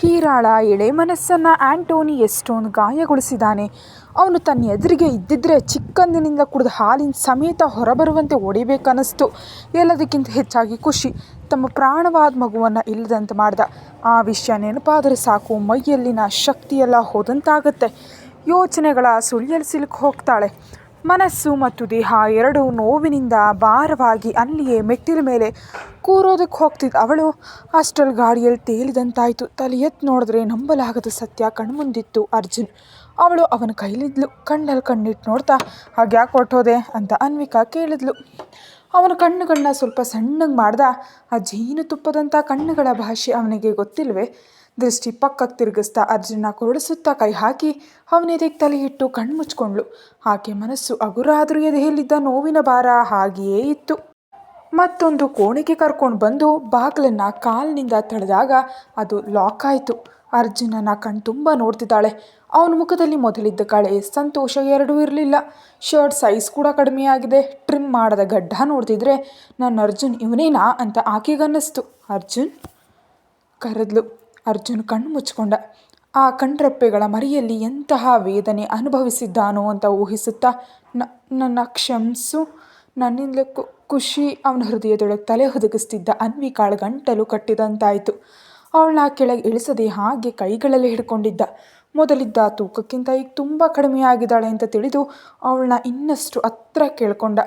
ಹೀರಾಳ ಎಳೆ ಮನಸ್ಸನ್ನು ಆ್ಯಂಟೋನಿ ಎಷ್ಟೊಂದು ಗಾಯಗೊಳಿಸಿದ್ದಾನೆ. ಅವನು ತನ್ನ ಎದುರಿಗೆ ಇದ್ದಿದ್ದರೆ ಚಿಕ್ಕಂದಿನಿಂದ ಕುಡಿದ ಹಾಲಿನ ಸಮೇತ ಹೊರಬರುವಂತೆ ಹೊಡಿಬೇಕನ್ನಿಸ್ತು. ಎಲ್ಲದಕ್ಕಿಂತ ಹೆಚ್ಚಾಗಿ ಖುಷಿ, ತಮ್ಮ ಪ್ರಾಣವಾದ ಮಗುವನ್ನು ಇಲ್ಲದಂತೆ ಮಾಡ್ದ. ಆ ವಿಷಯ ನೆನಪಾದರೆ ಸಾಕು, ಮೈಯಲ್ಲಿನ ಶಕ್ತಿಯೆಲ್ಲ ಹೋದಂತಾಗುತ್ತೆ. ಯೋಚನೆಗಳ ಸುಳಿಯಲ್ಲಿ ಸಿಲುಕು ಹೋಗ್ತಾಳೆ. ಮನಸ್ಸು ಮತ್ತು ದೇಹ ಎರಡೂ ನೋವಿನಿಂದ ಭಾರವಾಗಿ ಅಲ್ಲಿಯೇ ಮೆಟ್ಟಿಲ ಮೇಲೆ ಕೂರೋದಕ್ಕೆ ಹೋಗ್ತಿದ್ದ ಅವಳು. ಹಾಸ್ಟೆಲ್ ಗಾಡಿಯಲ್ಲಿ ತೇಲಿದಂತಾಯಿತು. ತಲೆ ಎತ್ತು ನೋಡಿದ್ರೆ ನಂಬಲಾಗದ ಸತ್ಯ ಕಣ್ಮುಂದಿತ್ತು ಅರ್ಜುನ್. ಅವಳು ಅವನ ಕೈಲಿದ್ಲು. ಕಣ್ಣಲ್ಲಿ ಕಣ್ಣಿಟ್ಟು ನೋಡ್ತಾ, ಹಾಗ್ಯಾಕೆ ಹೊಟ್ಟೋದೆ ಅಂತ ಅನ್ವಿಕಾ ಕೇಳಿದ್ಲು. ಅವನ ಕಣ್ಣುಗಳನ್ನ ಸ್ವಲ್ಪ ಸಣ್ಣಗೆ ಮಾಡ್ದ ಆ ಜೇನುತುಪ್ಪದಂಥ ಕಣ್ಣುಗಳ ಭಾಷೆ ಅವನಿಗೆ ಗೊತ್ತಿಲ್ವೇ? ದೃಷ್ಟಿ ಪಕ್ಕಕ್ಕೆ ತಿರುಗಿಸ್ತಾ ಅರ್ಜುನ ಕೊರಳಿಸುತ್ತಾ ಕೈ ಹಾಕಿ ಅವನೆದೆಗೆ ತಲೆ ಇಟ್ಟು ಕಣ್ಣು ಮುಚ್ಕೊಂಡ್ಳು. ಆಕೆ ಮನಸ್ಸು ಅಗುರಾದ್ರೂ ಎದೆಯಲ್ಲಿದ್ದ ನೋವಿನ ಭಾರ ಹಾಗೆಯೇ ಇತ್ತು. ಮತ್ತೊಂದು ಕೋಣೆಗೆ ಕರ್ಕೊಂಡು ಬಂದು ಬಾಗಿಲನ್ನು ಕಾಲಿನಿಂದ ತಳೆದಾಗ ಅದು ಲಾಕ್ ಆಯಿತು. ಅರ್ಜುನನ ಕಣ್ ತುಂಬ ನೋಡ್ತಿದ್ದಾಳೆ. ಅವನ ಮುಖದಲ್ಲಿ ಮೊದಲಿದ್ದ ಕಳೆ ಸಂತೋಷ ಎರಡೂ ಇರಲಿಲ್ಲ. ಶರ್ಟ್ ಸೈಜ್ ಕೂಡ ಕಡಿಮೆಯಾಗಿದೆ. ಟ್ರಿಮ್ ಮಾಡದ ಗಡ್ಡ ನೋಡ್ತಿದ್ರೆ, ನನ್ನ ಅರ್ಜುನ್ ಇವನೇನಾ? ಅಂತ ಆಕೆಗನ್ನಿಸ್ತು. ಅರ್ಜುನ್? ಕರೆದ್ಲು. ಅರ್ಜುನ್ ಕಣ್ಣು ಮುಚ್ಕೊಂಡ ಆ ಕಣ್ರೆಪ್ಪೆಗಳ ಮರಿಯಲ್ಲಿ ಎಂತಹ ವೇದನೆ ಅನುಭವಿಸಿದ್ದಾನೋ ಅಂತ ಊಹಿಸುತ್ತಾ ನನ್ನ ಕ್ಷಮಿಸು. ನನ್ನಿಂದಲೇ ಕು, ಖುಷಿ. ಅವನ ಹೃದಯದೊಳಗೆ ತಲೆ ಹುದುಗಿಸ್ತಿದ್ದ ಅನ್ವಿಕಾಳ ಗಂಟಲು ಕಟ್ಟಿದಂತಾಯಿತು. ಅವಳನ್ನ ಕೆಳಗೆ ಇಳಿಸದೆ ಹಾಗೆ ಕೈಗಳಲ್ಲಿ ಹಿಡ್ಕೊಂಡಿದ್ದ. ಮೊದಲಿದ್ದ ತೂಕಕ್ಕಿಂತ ಈಗ ತುಂಬ ಕಡಿಮೆ ಆಗಿದ್ದಾಳೆ ಅಂತ ತಿಳಿದು ಅವಳನ್ನ ಇನ್ನಷ್ಟು ಹತ್ರ ಕೇಳ್ಕೊಂಡ.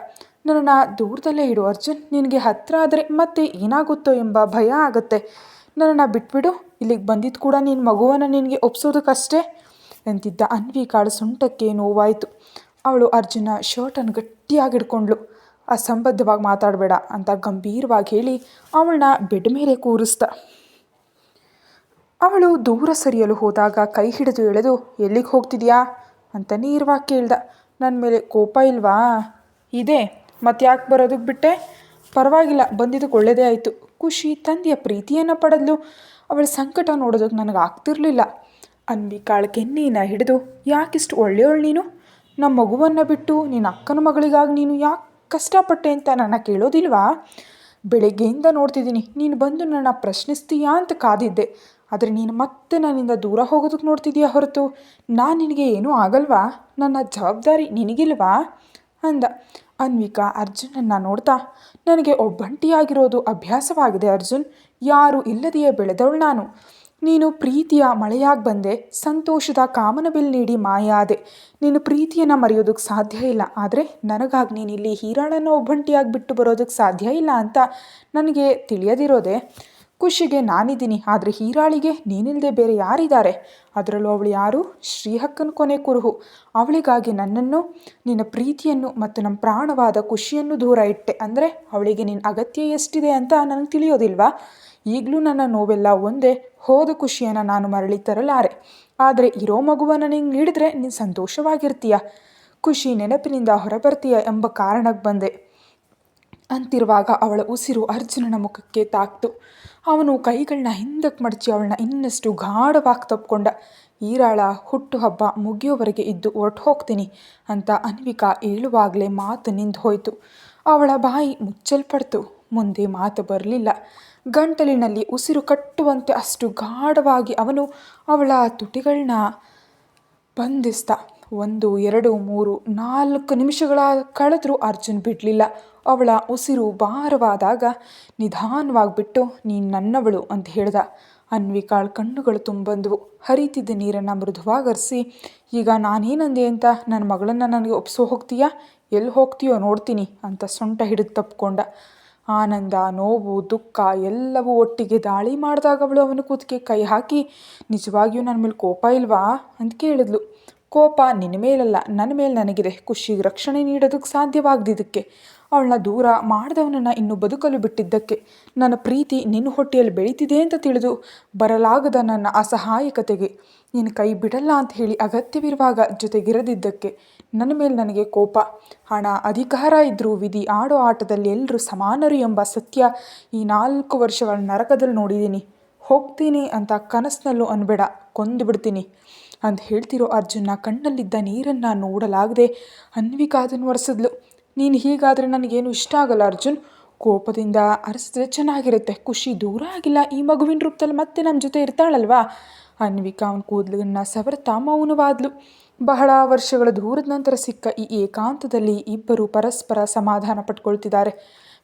ನನ್ನನ್ನು ದೂರದಲ್ಲೇ ಇಡು ಅರ್ಜುನ್, ನಿನಗೆ ಹತ್ತಿರ ಆದರೆ ಮತ್ತೆ ಏನಾಗುತ್ತೋ ಎಂಬ ಭಯ ಆಗುತ್ತೆ. ನನ್ನನ್ನು ಬಿಟ್ಬಿಡು, ಇಲ್ಲಿಗೆ ಬಂದಿದ್ದು ಕೂಡ ನಿನ್ನ ಮಗುವನ್ನು ನಿನಗೆ ಒಪ್ಸೋದಕ್ಕಷ್ಟೇ ಅಂತಿದ್ದ ಅನ್ವಿಕಾಳ ಸೊಂಟಕ್ಕೆ ನೋವಾಯಿತು. ಅವಳು ಅರ್ಜುನ ಶರ್ಟನ್ನು ಗಟ್ಟಿಯಾಗಿ ಹಿಡ್ಕೊಂಡ್ಳು. ಅಸಂಬದ್ಧವಾಗಿ ಮಾತಾಡಬೇಡ ಅಂತ ಗಂಭೀರವಾಗಿ ಹೇಳಿ ಅವಳನ್ನ ಬೆಡ್ ಮೇಲೆ ಕೂರಿಸ್ದ. ಅವಳು ದೂರ ಸರಿಯಲು ಹೋದಾಗ ಕೈ ಹಿಡಿದು ಎಳೆದು, ಎಲ್ಲಿಗೆ ಹೋಗ್ತಿದ್ಯಾ? ಅಂತ ನೇರವಾಗಿ ಕೇಳ್ದ. ನನ್ನ ಮೇಲೆ ಕೋಪ ಇಲ್ವಾ? ಇದೆ. ಮತ್ತೆ ಯಾಕೆ ಬರೋದಕ್ಕೆ ಬಿಟ್ಟೆ? ಪರವಾಗಿಲ್ಲ. ಬಂದಿದ್ದಕ್ಕೆ ಒಳ್ಳೆಯದೇ ಆಯಿತು. ಖುಷಿ ತಂದೆಯ ಪ್ರೀತಿಯನ್ನು ಪಡೆದ್ಲು. ಅವಳ ಸಂಕಟ ನೋಡೋದಕ್ಕೆ ನನಗೆ ಆಗ್ತಿರ್ಲಿಲ್ಲ. ಅನ್ವಿಕಾಳ ಕೆನ್ನೀನ ಹಿಡಿದು, ಯಾಕಿಷ್ಟು ಒಳ್ಳೆಯವಳು ನೀನು? ನಮ್ಮ ಮಗುವನ್ನು ಬಿಟ್ಟು ನಿನ್ನ ಅಕ್ಕನ ಮಗಳಿಗಾಗಿ ನೀನು ಯಾಕೆ ಕಷ್ಟಪಟ್ಟೆ ಅಂತ ನನ್ನ ಕೇಳೋದಿಲ್ವಾ? ಬೆಳಗ್ಗೆಯಿಂದ ನೋಡ್ತಿದ್ದೀನಿ. ನೀನು ಬಂದು ನನ್ನ ಪ್ರಶ್ನಿಸ್ತೀಯಾ? ಅಂತ ಕಾದಿದ್ದೆ. ಆದರೆ ನೀನು ಮತ್ತೆ ನನ್ನಿಂದ ದೂರ ಹೋಗೋದಕ್ಕೆ ನೋಡ್ತಿದ್ಯಾ ಹೊರತು? ನಾನು ನಿನಗೆ ಏನೂ ಆಗಲ್ವಾ? ನನ್ನ ಜವಾಬ್ದಾರಿ ನಿನಗಿಲ್ವಾ? ಅಂದ. ಅನ್ವಿಕಾ ಅರ್ಜುನನ್ನು ನೋಡ್ತಾ. ನನಗೆ ಒಬ್ಬಂಟಿಯಾಗಿರೋದು ಅಭ್ಯಾಸವಾಗಿದೆ ಅರ್ಜುನ್. ಯಾರು ಇಲ್ಲದೆಯೇ ಬೆಳೆದವಳು ನಾನು. ನೀನು ಪ್ರೀತಿಯ ಮಳೆಯಾಗಿ ಬಂದೆ. ಸಂತೋಷದ ಕಾಮನಬಿಲ್ ನೀಡಿ ಮಾಯಾದೆ. ನೀನು ಪ್ರೀತಿಯನ್ನು ಮರೆಯೋದಕ್ಕೆ ಸಾಧ್ಯ ಇಲ್ಲ. ಆದರೆ ನನಗಾಗಿ ನೀನು ಇಲ್ಲಿ ಹೀರಾಳನ್ನು ಒಬ್ಬಂಟಿಯಾಗಿ ಬಿಟ್ಟು ಬರೋದಕ್ಕೆ ಸಾಧ್ಯ ಇಲ್ಲ ಅಂತ ನನಗೆ ತಿಳಿಯದಿರೋದೆ. ಖುಷಿಗೆ ನಾನಿದ್ದೀನಿ, ಆದರೆ ಹೀರಾಳಿಗೆ ನೀನಿಲ್ಲದೆ ಬೇರೆ ಯಾರಿದ್ದಾರೆ? ಅದರಲ್ಲೂ ಅವಳು ಯಾರು? ಶ್ರೀಹಕ್ಕನ ಕೊನೆ ಕುರುಹು. ಅವಳಿಗಾಗಿ ನನ್ನನ್ನು, ನಿನ್ನ ಪ್ರೀತಿಯನ್ನು ಮತ್ತು ನಮ್ಮ ಪ್ರಾಣವಾದ ಖುಷಿಯನ್ನು ದೂರ ಇಟ್ಟೆ. ಅಂದರೆ ಅವಳಿಗೆ ನಿನ್ನ ಅಗತ್ಯ ಎಷ್ಟಿದೆ ಅಂತ ನನಗೆ ತಿಳಿಯೋದಿಲ್ವಾ? ಈಗಲೂ ನನ್ನ ನೋವೆಲ್ಲ ಒಂದೇ, ಹೋದ ಖುಷಿಯನ್ನು ನಾನು ಮರಳಿ ತರಲಾರೆ. ಆದರೆ ಇರೋ ಮಗುವನ್ನು ನಿಂಗೆ ನೀಡಿದ್ರೆ ನೀನು ಸಂತೋಷವಾಗಿರ್ತೀಯ? ಖುಷಿ ನೆನಪಿನಿಂದ ಹೊರಬರ್ತೀಯ ಎಂಬ ಕಾರಣಕ್ಕೆ ಬಂದೆ. ಅಂತಿರುವಾಗ ಅವಳ ಉಸಿರು ಅರ್ಜುನನ ಮುಖಕ್ಕೆ ತಾಕ್ತು. ಅವನು ಕೈಗಳನ್ನ ಹಿಂದಕ್ಕೆ ಮಡಚಿ ಅವಳನ್ನ ಇನ್ನಷ್ಟು ಗಾಢವಾಗಿ ತಪ್ಪಿಕೊಂಡ ಈರಾಳ ಹುಟ್ಟುಹಬ್ಬ ಮುಗಿಯೋವರೆಗೆ ಇದ್ದು ಹೊರಟು ಹೋಗ್ತೀನಿ ಅಂತ ಅನ್ವಿಕಾ ಹೇಳುವಾಗಲೇ ಮಾತು ನಿಂತು ಹೋಯಿತು. ಅವಳ ಬಾಯಿ ಮುಚ್ಚಲ್ಪಡ್ತು. ಮುಂದೆ ಮಾತು ಬರಲಿಲ್ಲ. ಗಂಟಲಿನಲ್ಲಿ ಉಸಿರು ಕಟ್ಟುವಂತೆ ಅಷ್ಟು ಗಾಢವಾಗಿ ಅವನು ಅವಳ ತುಟಿಗಳನ್ನ ಬಂಧಿಸ್ತ ಒಂದು, ಎರಡು, ಮೂರು, ನಾಲ್ಕು ನಿಮಿಷಗಳ ಕಳೆದರೂ ಅರ್ಜುನ್ ಬಿಡಲಿಲ್ಲ. ಅವಳ ಉಸಿರು ಭಾರವಾದಾಗ ನಿಧಾನವಾಗಿ ಬಿಟ್ಟು ನೀನು ನನ್ನವಳು ಅಂತ ಹೇಳ್ದ. ಅನ್ವಿಕಾಳ್ ಕಣ್ಣುಗಳು ತುಂಬಂದವು. ಹರಿತಿದ್ದ ನೀರನ್ನು ಮೃದುವಾಗರಿಸಿ, ಈಗ ನಾನೇನಂದೆ ಅಂತ? ನನ್ನ ಮಗಳನ್ನು ನನಗೆ ಒಪ್ಸೋ ಹೋಗ್ತೀಯಾ? ಎಲ್ಲಿ ಹೋಗ್ತೀಯೋ ನೋಡ್ತೀನಿ ಅಂತ ಸೊಂಟ ಹಿಡಿದು ತಪ್ಕೊಂಡ. ಆನಂದ, ನೋವು, ದುಃಖ ಎಲ್ಲವೂ ಒಟ್ಟಿಗೆ ದಾಳಿ ಮಾಡಿದಾಗ ಅವಳು ಅವನ ಕೂತಿಗೆ ಕೈ ಹಾಕಿ, ನಿಜವಾಗಿಯೂ ನನ್ನ ಮೇಲೆ ಕೋಪ ಇಲ್ವಾ? ಅಂತ ಕೇಳಿದ್ಲು. ಕೋಪ ನಿನ್ನ ಮೇಲಲ್ಲ ನನ್ನ ಮೇಲೆ ನನಗಿದೆ. ಖುಷಿಗೆ ರಕ್ಷಣೆ ನೀಡೋದಕ್ಕೆ ಸಾಧ್ಯವಾಗದಿದ್ದಕ್ಕೆ. ಅವಳನ್ನ ದೂರ ಮಾಡಿದವನನ್ನ ಇನ್ನು ಬದುಕಲು ಬಿಟ್ಟಿದ್ದಕ್ಕೆ. ನನ್ನ ಪ್ರೀತಿ ನಿನ್ನ ಹೊಟ್ಟೆಯಲ್ಲಿ ಬೆಳೀತಿದೆ ಅಂತ ತಿಳಿದು ಬರಲಾಗದ ನನ್ನ ಅಸಹಾಯಕತೆಗೆ. ನಿನ್ನ ಕೈ ಬಿಡಲ್ಲ ಅಂತ ಹೇಳಿ ಅಗತ್ಯವಿರುವಾಗ ಜೊತೆಗಿರದಿದ್ದಕ್ಕೆ ನನ್ನ ಮೇಲೆ ನನಗೆ ಕೋಪ. ಹಣ ಅಧಿಕಾರ ಇದ್ದರೂ ವಿಧಿ ಆಡೋ ಆಟದಲ್ಲಿ ಎಲ್ಲರೂ ಸಮಾನರು ಎಂಬ ಸತ್ಯ ಈ ನಾಲ್ಕು ವರ್ಷಗಳ ನರಕದಲ್ಲಿ ನೋಡಿದ್ದೀನಿ. ಹೋಗ್ತೀನಿ ಅಂತ ಕನಸಿನಲ್ಲೂ ಅನ್ಬೇಡ, ಕೊಂದು ಬಿಡ್ತೀನಿ ಅಂತ ಹೇಳ್ತಿರೋ ಅರ್ಜುನ ಕಣ್ಣಲ್ಲಿದ್ದ ನೀರನ್ನು ನೋಡಲಾಗದೆ ಅನ್ವಿಕಾದನ್ನು ಒರೆಸಿದ್ಲು. ನೀನು ಹೀಗಾದರೆ ನನಗೇನು ಇಷ್ಟ ಆಗಲ್ಲ ಅರ್ಜುನ್? ಕೋಪದಿಂದ ಅರಸಿದ್ರೆ ಚೆನ್ನಾಗಿರುತ್ತೆ, ಖುಷಿ ದೂರ ಆಗಿಲ್ಲ, ಈ ಮಗುವಿನ ರೂಪದಲ್ಲಿ ಮತ್ತೆ ನಮ್ಮ ಜೊತೆ ಇರ್ತಾಳಲ್ವಾ? ಅನ್ವಿಕಾ ಅವನ ಕೂದಲನ್ನ ಸವರ್ತಾ ಮೌನವಾದ್ಲು. ಬಹಳ ವರ್ಷಗಳ ದೂರದ ನಂತರ ಸಿಕ್ಕ ಈ ಏಕಾಂತದಲ್ಲಿ ಇಬ್ಬರು ಪರಸ್ಪರ ಸಮಾಧಾನ ಪಟ್ಕೊಳ್ತಿದ್ದಾರೆ.